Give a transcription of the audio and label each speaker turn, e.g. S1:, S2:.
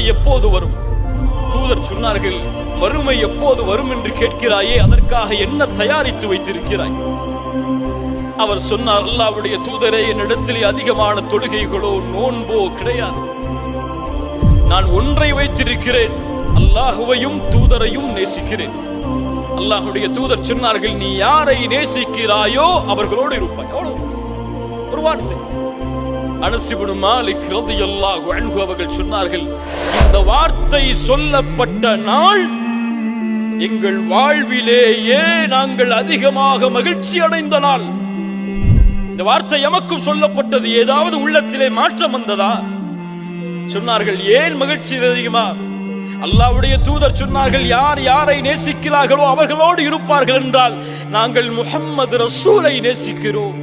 S1: மறுமை எப்போது வரும்? தூதர் சொன்னார்கள் மறுமை எப்போது வரும் என்று கேட்கிறாயே அதற்காக என்ன தயாரித்து வைத்திருக்கிறாய்? அவர் சொன்னார் அல்லாவுடைய தூதரே என்னிடத்திலே அதிகமான தொழுகைகளோ நோன்போ கிடையாது. நான் ஒன்றை வைத்திருக்கிறேன் அல்லாஹுவையும் தூதரையும் நேசிக்கிறேன். அல்லாஹுடைய தூதர் சொன்னார்கள் நீ யாரை நேசிக்கிறாயோ அவர்களோடு இருப்பாய். அவ்வளவு ஒரு வார்த்தை. அனசிபுனு மாலிக் ரலியல்லாஹு அன்ஹு அவர்கள் சொன்னார்கள் இந்த வார்த்தை சொல்லப்பட்ட நாள் எங்கள் வாழ்விலேயே நாங்கள் அதிகமாக மகிழ்ச்சி அடைந்த நாள். இந்த வார்த்தை எமக்கும் சொல்லப்பட்டது ஏதாவது உள்ளத்திலே மாற்றம் வந்ததா? சொன்னார்கள் ஏன் மகிழ்ச்சி அதிகமா? அல்லாவுடைய தூதர் சொன்னார்கள் யார் யாரை நேசிக்கிறார்களோ அவர்களோடு இருப்பார்கள் என்றால் நாங்கள் முஹம்மது ரசூலை நேசிக்கிறோம்.